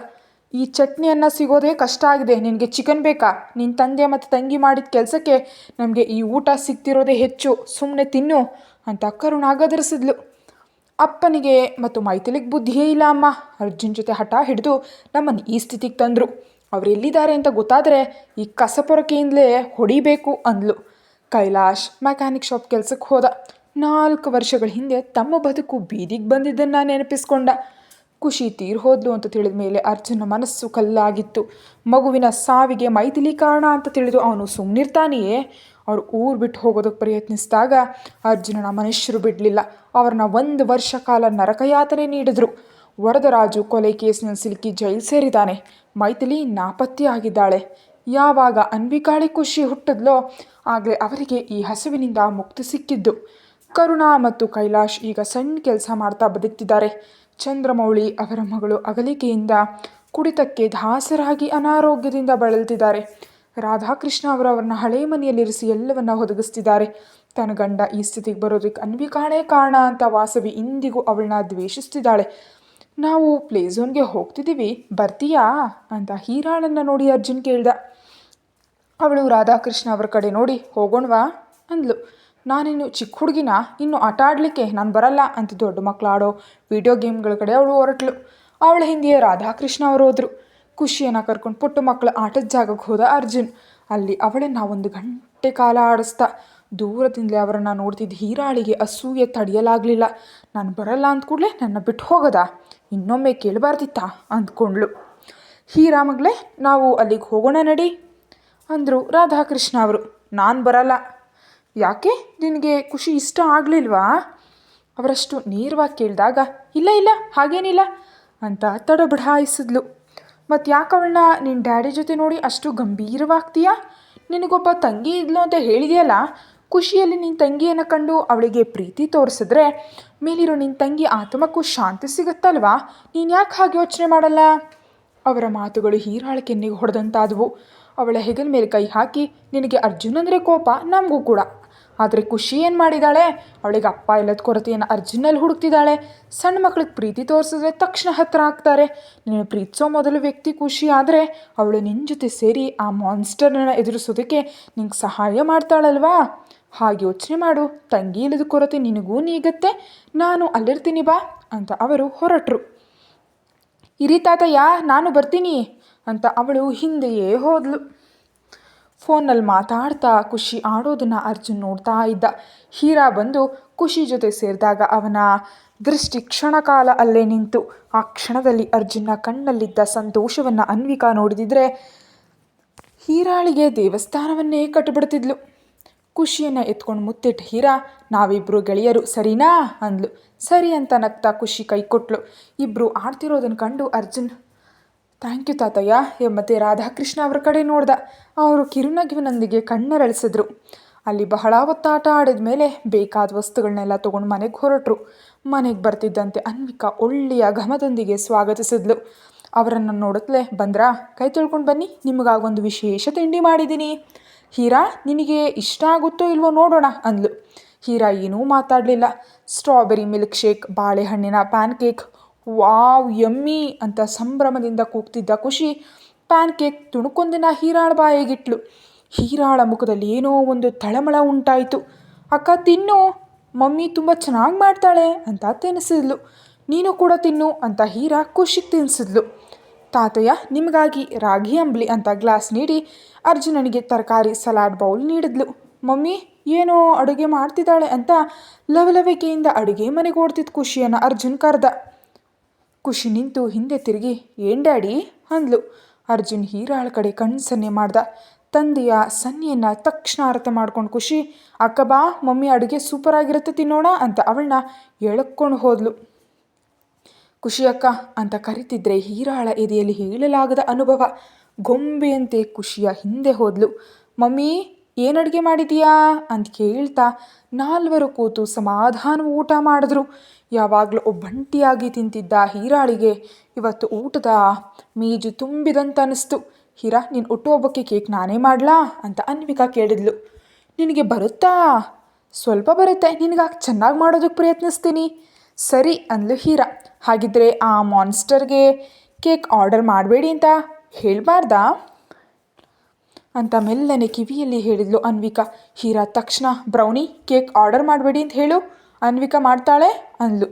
ಈ ಚಟ್ನಿಯನ್ನು ಸಿಗೋದೇ ಕಷ್ಟ ಆಗಿದೆ. ನಿನಗೆ ಚಿಕನ್ ಬೇಕಾ? ನಿನ್ನ ತಂದೆ ಮತ್ತು ತಂಗಿ ಮಾಡಿದ ಕೆಲಸಕ್ಕೆ ನಮಗೆ ಈ ಊಟ ಸಿಗ್ತಿರೋದೇ ಹೆಚ್ಚು. ಸುಮ್ಮನೆ ತಿನ್ನು ಅಂತ ಕರುಣ ಗದರಿಸಿದ್ಲು. ಅಪ್ಪನಿಗೆ ಮತ್ತು ಮೈಥಿಲಿಗೆ ಬುದ್ಧಿಯೇ ಇಲ್ಲ ಅಮ್ಮ. ಅರ್ಜುನ್ ಜೊತೆ ಹಠ ಹಿಡಿದು ನಮ್ಮನ್ನು ಈ ಸ್ಥಿತಿಗೆ ತಂದರು. ಅವರೆಲ್ಲಿದ್ದಾರೆ ಅಂತ ಗೊತ್ತಾದರೆ ಈ ಕಸಪೊರಕೆಯಿಂದಲೇ ಹೊಡಿಬೇಕು ಅಂದ್ಲು. ಕೈಲಾಶ್ ಮೆಕ್ಯಾನಿಕ್ ಶಾಪ್ ಕೆಲಸಕ್ಕೆ ಹೋದ. ನಾಲ್ಕು ವರ್ಷಗಳ ಹಿಂದೆ ತಮ್ಮ ಬದುಕು ಬೀದಿಗೆ ಬಂದಿದ್ದನ್ನು ನೆನಪಿಸ್ಕೊಂಡ. ಖುಷಿ ತೀರ್ ಹೋದ್ಲು ಅಂತ ತಿಳಿದ ಮೇಲೆ ಅರ್ಜುನ ಮನಸ್ಸು ಕಲ್ಲಾಗಿತ್ತು. ಮಗುವಿನ ಸಾವಿಗೆ ಮೈಥಿಲಿ ಕಾರಣ ಅಂತ ತಿಳಿದು ಅವನು ಸುಮ್ಮನಿರ್ತಾನೆಯೇ ಅವರು ಊರು ಬಿಟ್ಟು ಹೋಗೋದಕ್ಕೆ ಪ್ರಯತ್ನಿಸಿದಾಗ ಅರ್ಜುನನ ಮನುಷ್ಯರು ಬಿಡಲಿಲ್ಲ. ಅವ್ರನ್ನ ಒಂದು ವರ್ಷ ಕಾಲ ನರಕಯಾತನೆ ನೀಡಿದರು. ವರದರಾಜು ಕೊಲೆ ಕೇಸಿನಲ್ಲಿ ಸಿಲುಕಿ ಜೈಲು ಸೇರಿದ್ದಾನೆ ಮೈಥಿಲಿ ನಾಪತ್ತೆಯಾಗಿದ್ದಾಳೆ. ಯಾವಾಗ ಅನ್ವಿಕಾಳಿ ಖುಷಿ ಹುಟ್ಟಿದ್ಲೋ ಆಗಲೇ ಅವರಿಗೆ ಈ ಹಸಿವಿನಿಂದ ಮುಕ್ತಿ ಸಿಕ್ಕಿದ್ದು. ಕರುಣಾ ಮತ್ತು ಕೈಲಾಶ್ ಈಗ ಸಣ್ಣ ಕೆಲಸ ಮಾಡ್ತಾ ಬದುಕ್ತಿದ್ದಾರೆ. ಚಂದ್ರಮೌಳಿ ಅವರ ಮಗಳು ಅಗಲಿಕೆಯಿಂದ ಕುಡಿತಕ್ಕೆ ದಾಸರಾಗಿ ಅನಾರೋಗ್ಯದಿಂದ ಬಳಲ್ತಿದ್ದಾರೆ. ರಾಧಾಕೃಷ್ಣ ಅವರವರನ್ನ ಹಳೆ ಮನೆಯಲ್ಲಿರಿಸಿ ಎಲ್ಲವನ್ನ ಒದಗಿಸ್ತಿದ್ದಾರೆ. ತನ್ನ ಗಂಡ ಈ ಸ್ಥಿತಿಗೆ ಬರೋದಕ್ಕೆ ಅನ್ವಿಕಾಣೇ ಕಾರಣ ಅಂತ ವಾಸವಿ ಇಂದಿಗೂ ಅವಳನ್ನ ದ್ವೇಷಿಸ್ತಿದ್ದಾಳೆ. ನಾವು ಪ್ಲೇ ಝೋನ್ಗೆ ಹೋಗ್ತಿದ್ದೀವಿ, ಬರ್ತೀಯಾ? ಅಂತ ಹೀರಾಳನ್ನು ನೋಡಿ ಅರ್ಜುನ್ ಕೇಳ್ದ. ಅವಳು ರಾಧಾಕೃಷ್ಣ ಅವರ ಕಡೆ ನೋಡಿ ಹೋಗೋಣವಾ ಅಂದ್ಲು. ನಾನಿನ್ನು ಚಿಕ್ಕ ಹುಡುಗಿನ, ಇನ್ನು ಆಟ ಆಡಲಿಕ್ಕೆ ನಾನು ಬರಲ್ಲ ಅಂತ ದೊಡ್ಡ ಮಕ್ಕಳು ಆಡೋ ವಿಡಿಯೋ ಗೇಮ್ಗಳ ಕಡೆ ಅವಳು ಹೊರಟ್ಲು. ಅವಳ ಹಿಂದೆಯೇ ರಾಧಾಕೃಷ್ಣ ಅವರು ಹೋದರು. ಖುಷಿಯನ್ನು ಕರ್ಕೊಂಡು ಪುಟ್ಟ ಮಕ್ಕಳ ಆಟದ ಜಾಗಕ್ಕೆ ಹೋದ ಅರ್ಜುನ್. ಅಲ್ಲಿ ಅವಳನ್ನು ಒಂದು ಗಂಟೆ ಕಾಲ ಆಡಿಸ್ತಾ, ದೂರದಿಂದಲೇ ಅವರನ್ನು ನೋಡ್ತಿದ್ದ ಹೀರಾಳಿಗೆ ಅಸೂಯೆ ತಡೆಯಲಾಗಲಿಲ್ಲ. ನಾನು ಬರಲ್ಲ ಅಂದ ಕೂಡಲೇ ನನ್ನ ಬಿಟ್ಟು ಹೋಗದ? ಇನ್ನೊಮ್ಮೆ ಕೇಳಬಾರ್ದಿತ್ತಾ? ಅಂದ್ಕೊಂಡ್ಳು. ಹೀರಾ ಮಗಳೇ, ನಾವು ಅಲ್ಲಿಗೆ ಹೋಗೋಣ ನಡಿ. ಅಂದರು ರಾಧಾಕೃಷ್ಣ ಅವರು, ನಾನು ಬರಲ್ಲ. ಯಾಕೆ? ನಿನಗೆ ಖುಷಿ ಇಷ್ಟ ಆಗಲಿಲ್ವಾ? ಅವರಷ್ಟು ನೇರವಾಗಿ ಕೇಳಿದಾಗ, ಇಲ್ಲ ಇಲ್ಲ, ಹಾಗೇನಿಲ್ಲ ಅಂತ ತಡಬಡಾಯಿಸಿದ್ಲು ಮತ್ತು ಯಾಕೆ ಅವಳನ್ನ ನಿನ್ನ ಡ್ಯಾಡಿ ಜೊತೆ ನೋಡಿ ಅಷ್ಟು ಗಂಭೀರವಾಗ್ತೀಯಾ? ನಿನಗೊಬ್ಬ ತಂಗಿ ಇದ್ಲು ಅಂತ ಹೇಳಿದೆಯಲ್ಲ, ಖುಷಿಯಲ್ಲಿ ನಿನ್ನ ತಂಗಿಯನ್ನು ಕಂಡು ಅವಳಿಗೆ ಪ್ರೀತಿ ತೋರಿಸಿದ್ರೆ ಮೇಲಿರೋ ನಿನ್ನ ತಂಗಿ ಆತ್ಮಕ್ಕೂ ಶಾಂತಿ ಸಿಗುತ್ತಲ್ವಾ? ನೀನು ಯಾಕೆ ಹಾಗೆ ಯೋಚನೆ ಮಾಡಲ್ಲ? ಅವರ ಮಾತುಗಳು ಹೀರಾಳ ಕೆನ್ನೆಗೆ ಹೊಡೆದಂತಾದವು. ಅವಳ ಹೆಗಲ ಮೇಲೆ ಕೈ ಹಾಕಿ, ನಿನಗೆ ಅರ್ಜುನ್ ಅಂದರೆ ಕೋಪ? ನಮಗೂ ಕೂಡ. ಆದರೆ ಖುಷಿ ಏನು ಮಾಡಿದಾಳೆ? ಅವಳಿಗೆ ಅಪ್ಪ ಇಲ್ಲದ ಕೊರತೆಯನ್ನು ಅರ್ಜುನಲ್ಲಿ ಹುಡುಕ್ತಿದ್ದಾಳೆ ಸಣ್ಣ ಮಕ್ಳಿಗೆ ಪ್ರೀತಿ ತೋರಿಸಿದ್ರೆ ತಕ್ಷಣ ಹತ್ತಿರ ಆಗ್ತಾರೆ. ನೀನು ಪ್ರೀತಿಸೋ ಮೊದಲು ವ್ಯಕ್ತಿ ಖುಷಿ ಆದರೆ ಅವಳು ನಿನ್ನ ಜೊತೆ ಸೇರಿ ಆ ಮಾನ್ಸ್ಟರ್ನ ಎದುರಿಸೋದಕ್ಕೆ ನಿಂಗೆ ಸಹಾಯ ಮಾಡ್ತಾಳಲ್ವಾ? ಹಾಗೆ ಯೋಚನೆ ಮಾಡು. ತಂಗಿ ಇಲ್ಲದ ಕೊರತೆ ನಿನಗೂ ನೀಗತ್ತೆ. ನಾನು ಅಲ್ಲಿರ್ತೀನಿ ಬಾ ಅಂತ ಅವರು ಹೊರಟರು. ಇರಿ ತಾತಯ್ಯ, ನಾನು ಬರ್ತೀನಿ. ಅಂತ ಅವಳು ಹಿಂದೆಯೇ ಹೋದಳು ಫೋನಲ್ಲಿ ಮಾತಾಡ್ತಾ ಖುಷಿ ಆಡೋದನ್ನು ಅರ್ಜುನ್ ನೋಡ್ತಾ ಇದ್ದ. ಹೀರಾ ಬಂದು ಖುಷಿ ಜೊತೆ ಸೇರಿದಾಗ ಅವನ ದೃಷ್ಟಿ ಕ್ಷಣಕಾಲ ಅಲ್ಲೇ ನಿಂತು. ಆ ಕ್ಷಣದಲ್ಲಿ ಅರ್ಜುನ್ನ ಕಣ್ಣಲ್ಲಿದ್ದ ಸಂತೋಷವನ್ನು ಅನ್ವಿಕಾ ನೋಡಿದಿದ್ರೆ ಹೀರಾಳಿಗೆ ದೇವಸ್ಥಾನವನ್ನೇ ಕಟ್ಟಿಬಿಡ್ತಿದ್ಲು. ಖುಷಿಯನ್ನು ಎತ್ಕೊಂಡು ಮುತ್ತಿಟ್ಟು ಹೀರಾ ನಾವಿಬ್ಬರು ಗೆಳೆಯರು, ಸರಿನಾ? ಅಂದ್ಲು. ಸರಿ ಅಂತ ನಗ್ತಾ ಖುಷಿ ಕೈ ಕೊಟ್ಲು. ಇಬ್ಬರು ಆಡ್ತಿರೋದನ್ನು ಕಂಡು ಅರ್ಜುನ್ ಥ್ಯಾಂಕ್ ಯು ತಾತಯ್ಯ ಎಂಬತ್ತೆ ರಾಧಾಕೃಷ್ಣ ಅವರ ಕಡೆ ನೋಡ್ದ. ಅವರು ಕಿರುನಗುವಿನೊಂದಿಗೆ ಕಣ್ಣರಳಿಸಿದ್ರು. ಅಲ್ಲಿ ಬಹಳ ಹೊತ್ತಾಟ ಆಡಿದ ಮೇಲೆ ಬೇಕಾದ ವಸ್ತುಗಳನ್ನೆಲ್ಲ ತೊಗೊಂಡು ಮನೆಗೆ ಹೊರಟರು. ಮನೆಗೆ ಬರ್ತಿದ್ದಂತೆ ಅನ್ವಿಕಾ ಒಳ್ಳೆಯ ಘಮದೊಂದಿಗೆ ಸ್ವಾಗತಿಸಿದ್ಲು. ಅವರನ್ನು ನೋಡುತ್ತಲೇ ಬಂದ್ರಾ, ಕೈ ತೊಳ್ಕೊಂಡು ಬನ್ನಿ ನಿಮಗಾಗೊಂದು ವಿಶೇಷ ತಿಂಡಿ ಮಾಡಿದ್ದೀನಿ ಹೀರಾ, ನಿನಗೆ ಇಷ್ಟ ಆಗುತ್ತೋ ಇಲ್ವೋ ನೋಡೋಣ, ಅಂದ್ಲು. ಹೀರಾ ಏನೂ ಮಾತಾಡಲಿಲ್ಲ. ಸ್ಟ್ರಾಬೆರಿ ಮಿಲ್ಕ್ ಶೇಕ್ ಬಾಳೆಹಣ್ಣಿನ ಪ್ಯಾನ್ ಕೇಕ್ ವಾವ್ ಯಮ್ಮಿ ಅಂತ ಸಂಭ್ರಮದಿಂದ ಕೂಗ್ತಿದ್ದ ಖುಷಿ. PAN cake ತುಣುಕೊಂದಿನ ಹೀರಾಳ ಬಾಯಿಗಿಟ್ಲು. ಹೀರಾಳ ಮುಖದಲ್ಲಿ ಏನೋ ಒಂದು ತಳಮಳ ಉಂಟಾಯಿತು. ಅಕ್ಕ, ತಿನ್ನು. ಮಮ್ಮಿ ತುಂಬ ಚೆನ್ನಾಗಿ ಮಾಡ್ತಾಳೆ ಅಂತ ತಿನ್ನಿಸಿದ್ಲು ನೀನು ಕೂಡ ತಿನ್ನು ಅಂತ ಹೀರಾ ಖುಷಿಗೆ ತಿನ್ನಿಸಿದ್ಲು ತಾತಯ್ಯ, ನಿಮಗಾಗಿ ರಾಗಿ ಅಂಬ್ಲಿ ಅಂತ ಗ್ಲಾಸ್ ನೀಡಿ ಅರ್ಜುನನಿಗೆ ತರಕಾರಿ, ಸಲಾಡ್ ಬೌಲ್ ನೀಡಿದ್ಲು. ಮಮ್ಮಿ, ಏನೋ ಅಡುಗೆ ಮಾಡ್ತಿದ್ದಾಳೆ ಅಂತ ಲವಲವಿಕೆಯಿಂದ ಅಡುಗೆ ಮನೆಗೆ ಓಡ್ತಿದ್ದ ಖುಷಿಯನ್ನು ಅರ್ಜುನ್ ಕರೆದ. ಖುಷಿ ನಿಂತು ಹಿಂದೆ ತಿರುಗಿ, ಏನ್ ಡ್ಯಾಡಿ? ಅಂದ್ಲು. ಅರ್ಜುನ್ ಹೀರಾಳ ಕಡೆ ಕಣ್ಣು ಸನ್ನೆ ಮಾಡ್ದ. ತಂದೆಯ ಸನ್ನೆಯನ್ನು ತಕ್ಷಣ ಅರ್ಥ ಮಾಡ್ಕೊಂಡು ಖುಷಿ, ಅಕ್ಕ ಬಾ, ಮಮ್ಮಿ ಅಡುಗೆ ಸೂಪರ್ ಆಗಿರುತ್ತೆ ತಿನ್ನೋಣ ಅಂತ ಅವಳನ್ನ ಎಳಕ್ಕೊಂಡು ಹೋದ್ಲು. ಖುಷಿ ಅಕ್ಕ ಅಂತ ಕರಿತಿದ್ರೆ ಹೀರಾಳ ಎದೆಯಲ್ಲಿ ಹೇಳಲಾಗದ ಅನುಭವ. ಗೊಂಬೆಯಂತೆ ಖುಷಿಯ ಹಿಂದೆ ಹೋದ್ಲು. ಮಮ್ಮಿ ಏನು ಅಡುಗೆ ಮಾಡಿದೀಯಾ? ಅಂತ ಕೇಳ್ತಾ ನಾಲ್ವರು ಕೂತು ಸಮಾಧಾನ ಊಟ ಮಾಡಿದ್ರು. ಯಾವಾಗಲೂ ಒಬ್ಬಂಟಿಯಾಗಿ ತಿಂತಿದ್ದ ಹೀರಾಳಿಗೆ ಇವತ್ತು ಊಟದ ಮೇಜು ತುಂಬಿದಂತ ಅನ್ನಿಸ್ತು ಹೀರಾ ನಿನ್ನ ಹುಟ್ಟುಹಬ್ಬಕ್ಕೆ ಕೇಕ್ ನಾನೇ ಮಾಡಲಾ? ಅಂತ ಅನ್ವಿಕಾ ಕೇಳಿದ್ಲು. ನಿನಗೆ ಬರುತ್ತಾ? ಸ್ವಲ್ಪ ಬರುತ್ತೆ. ನಿನಗೆ ಚೆನ್ನಾಗಿ ಮಾಡೋದಕ್ಕೆ ಪ್ರಯತ್ನಿಸ್ತೀನಿ. ಸರಿ, ಅಂದ್ಲು ಹೀರಾ. ಹಾಗಿದ್ರೆ ಆ ಮಾನ್ಸ್ಟರ್ಗೆ ಕೇಕ್ ಆರ್ಡರ್ ಮಾಡಬೇಡಿ ಅಂತ ಹೇಳಬಾರ್ದಾ? ಅಂತ ಮೆಲ್ಲನೆ ಕಿವಿಯಲ್ಲಿ ಹೇಳಿದ್ಲು ಅನ್ವಿಕಾ. ಹೀರಾ, ತಕ್ಷಣ, ಬ್ರೌನಿ, ಕೇಕ್ ಆರ್ಡರ್ ಮಾಡಬೇಡಿ ಅಂತ ಹೇಳು. ಅನ್ವಿಕಾ ಮಾಡ್ತಾಳೆ? ಅಂದ್ಲು.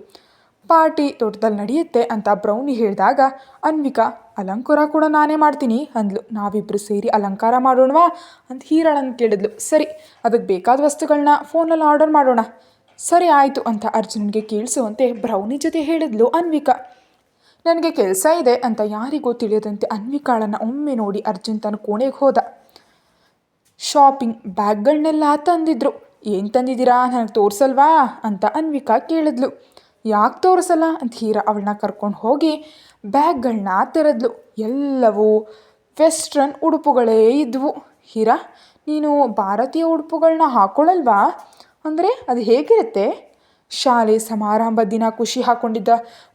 ಪಾರ್ಟಿ ತೋಟದಲ್ಲಿ ನಡೆಯುತ್ತೆ ಅಂತ ಬ್ರೌನಿ ಹೇಳಿದಾಗ, ಅನ್ವಿಕಾ, ಅಲಂಕಾರ ಕೂಡ ನಾನೇ ಮಾಡ್ತೀನಿ ಅಂದ್ಲು. ನಾವಿಬ್ಬರು ಸೇರಿ ಅಲಂಕಾರ ಮಾಡೋಣವಾ? ಅಂತ ಹೀರಾಳನ್ನು ಕೇಳಿದ್ಲು. ಸರಿ, ಅದಕ್ಕೆ ಬೇಕಾದ ವಸ್ತುಗಳನ್ನ ಫೋನಲ್ಲಿ ಆರ್ಡರ್ ಮಾಡೋಣ. ಸರಿ ಆಯಿತು ಅಂತ ಅರ್ಜುನ್ಗೆ ಕೇಳಿಸುವಂತೆ ಬ್ರೌನಿ ಜೊತೆ ಹೇಳಿದ್ಲು ಅನ್ವಿಕಾ. ನನಗೆ ಕೆಲಸ ಇದೆ ಅಂತ ಯಾರಿಗೂ ತಿಳಿಯದಂತೆ ಅನ್ವಿಕಾಳನ್ನು ಒಮ್ಮೆ ನೋಡಿ ಅರ್ಜುನ್ ತನ್ನ ಕೋಣೆಗೆ ಹೋದ. ಶಾಪಿಂಗ್ ಬ್ಯಾಗ್ಗಳನ್ನೆಲ್ಲ ತಂದಿದ್ರು. ಏನು ತಂದಿದ್ದೀರಾ? ನನಗೆ ತೋರಿಸಲ್ವಾ? ಅಂತ ಅನ್ವಿಕಾ ಕೇಳಿದ್ಲು. ಯಾಕೆ ತೋರಿಸಲ್ಲ? ಅಂತ ಹೀರಾ ಅವಳನ್ನ ಕರ್ಕೊಂಡು ಹೋಗಿ ಬ್ಯಾಗ್ಗಳನ್ನ ತೆರೆದ್ಲು. ಎಲ್ಲವೂ ವೆಸ್ಟ್ರನ್ ಉಡುಪುಗಳೇ ಇದ್ವು. ಹೀರಾ, ನೀನು ಭಾರತೀಯ ಉಡುಪುಗಳನ್ನ ಹಾಕೊಳ್ಳಲ್ವಾ? ಅಂದರೆ ಅದು ಹೇಗಿರುತ್ತೆ? ಶಾಲೆ ಸಮಾರಂಭ ದಿನ ಖುಷಿ ಹಾಕೊಂಡಿದ್ದ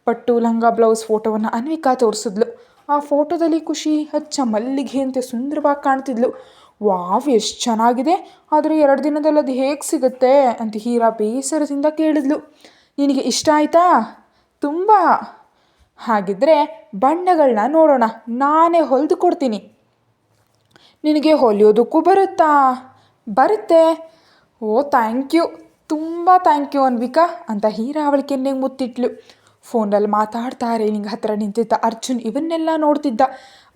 ಪಟ್ಟು, ಲಂಗ, ಬ್ಲೌಸ್ ಫೋಟೋವನ್ನು ಅನ್ವಿಕಾ ತೋರಿಸಿದ್ಲು. ಆ ಫೋಟೋದಲ್ಲಿ ಖುಷಿ ಹಚ್ಚ ಮಲ್ಲಿಗೆ ಅಂತ ಸುಂದರವಾಗಿ ಕಾಣ್ತಿದ್ಲು. ವಾವ್, ಎಷ್ಟು ಚೆನ್ನಾಗಿದೆ. ಆದರೆ ಎರಡು ದಿನದಲ್ಲಿ ಅದು ಹೇಗೆ ಸಿಗುತ್ತೆ ಅಂತ ಹೀರಾ ಬೇಸರದಿಂದ ಕೇಳಿದ್ಲು. ನಿನಗೆ ಇಷ್ಟ ಆಯಿತಾ? ತುಂಬ. ಹಾಗಿದ್ರೆ ಬಣ್ಣಗಳನ್ನ ನೋಡೋಣ. ನಾನೇ ಹೊಲಿದು ಕೊಡ್ತೀನಿ. ನಿನಗೆ ಹೊಲಿಯೋದಕ್ಕೂ ಬರುತ್ತಾ? ಬರುತ್ತೆ. Oh, thank you. ತುಂಬ ಥ್ಯಾಂಕ್ ಯು ಅನ್ವಿಕಾ ಅಂತ ಹೀರಾ ಅವಳ ಕೆನ್ನೆಗೆ ಮುತ್ತಿಟ್ಲು. ಫೋನಲ್ಲಿ ಮಾತಾಡ್ತಾ ನಿಂಗೆ ಹತ್ರ ನಿಂತಿದ್ದ ಅರ್ಜುನ್ ಇವನ್ನೆಲ್ಲ ನೋಡ್ತಿದ್ದ.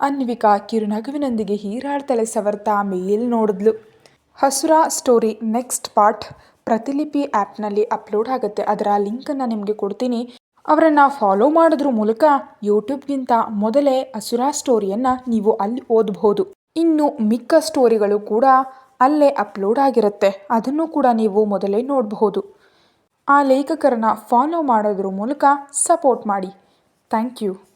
ಅನ್ವಿಕಾ ಕಿರುನಗುವಿನೊಂದಿಗೆ ಹೀರಾಡ್ತಲೆ ತಲೆ ಸವರ್ತಾ ಮೇಲ್ ನೋಡಿದ್ಲು. ಹಸುರ ಸ್ಟೋರಿ ನೆಕ್ಸ್ಟ್ ಪಾರ್ಟ್. ಪ್ರತಿಲಿಪಿ ಆ್ಯಪ್ನಲ್ಲಿ ಅಪ್ಲೋಡ್ ಆಗುತ್ತೆ. ಅದರ ಲಿಂಕನ್ನು ನಿಮಗೆ ಕೊಡ್ತೀನಿ. ಅವರನ್ನು ಫಾಲೋ ಮಾಡೋದ್ರ ಮೂಲಕ ಯೂಟ್ಯೂಬ್ಗಿಂತ ಮೊದಲೇ ಅಸುರ ಸ್ಟೋರಿಯನ್ನು ನೀವು ಅಲ್ಲಿ ಓದಬಹುದು ಇನ್ನು ಮಿಕ್ಕ ಸ್ಟೋರಿಗಳು ಕೂಡ ಅಲ್ಲೇ ಅಪ್ಲೋಡ್ ಆಗಿರುತ್ತೆ. ಅದನ್ನು ಕೂಡ ನೀವು ಮೊದಲೇ ನೋಡಬಹುದು. ಆ ಲೇಖಕರನ್ನ ಫಾಲೋ ಮಾಡೋದ್ರ ಮೂಲಕ ಸಪೋರ್ಟ್ ಮಾಡಿ. Thank you